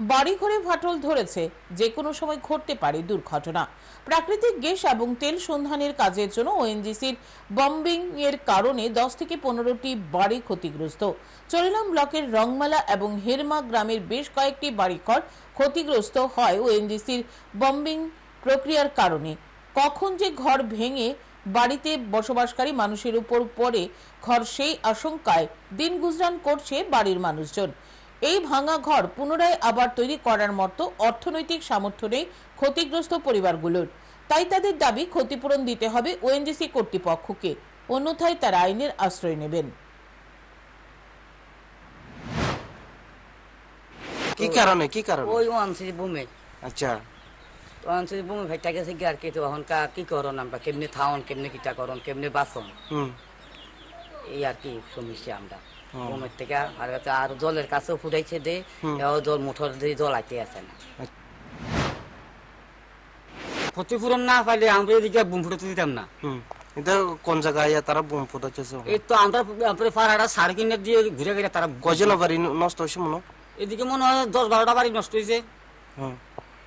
বাড়িঘরে ফাটল ধরেছে যে কোনো সময় ঘটতে পারে দুর্ঘটনা। প্রাকৃতিক গ্যাস এবং তেল সন্ধানের কাজের জন্য ওএনজিসির বম্বিং এর কারণে দশ থেকে পনেরোটি বাড়ি ক্ষতিগ্রস্ত। চরিলাম ব্লকের রংমালা এবং হেরমা গ্রামের বেশ কয়েকটি বাড়িঘর ক্ষতিগ্রস্ত হয় ওএনজিসির বম্বিং প্রক্রিয়ার কারণে। কখন যে ঘর ভেঙে বাড়িতে বসবাসকারী মানুষের উপর পড়ে, ঘর সেই আশঙ্কায় দিন গুজরান করছে বাড়ির মানুষজন। এই ভাঙা ঘর পুনরায় আবার তৈরি করার মতো অর্থনৈতিক সামর্থ্য নেই ক্ষতিগ্রস্ত পরিবারগুলোর। তাই তাদের দাবি ক্ষতিপূরণ দিতে হবে ওএনজিসি কর্তৃপক্ষকে। অন্যথায় তারা আইনের আশ্রয় নেবেন। কি কারণে? কি কারণে? ওই ওয়ানসি বুমে। আচ্ছা। ওয়ানসি বুমে ভাইটা গেছে কি আর কি তো এখন কা কি করন আমরা? কেমনে থাউন কেমনে কিটা করন কেমনে বাসন হুম। এই আর কি সমস্যা আমরা। বুমের থেকে আর কাছে আর জলের কাছেও ফুটাইছে দে জল দিয়ে জল আইতে আছে না। ক্ষতিপূরণ না পাইলে আমরা এদিকে বুম ফুটাতে দিতাম না। এটা কোন জায়গায় তারা বোম ফুটাচ্ছে এই তো আমরা আমরা পাড়াটা সার কিনে দিয়ে ঘুরে গেলে তারা কজন বাড়ি নষ্ট হয়েছে মনে? এদিকে মনে হয় দশ বারোটা বাড়ি নষ্ট হয়েছে হুম।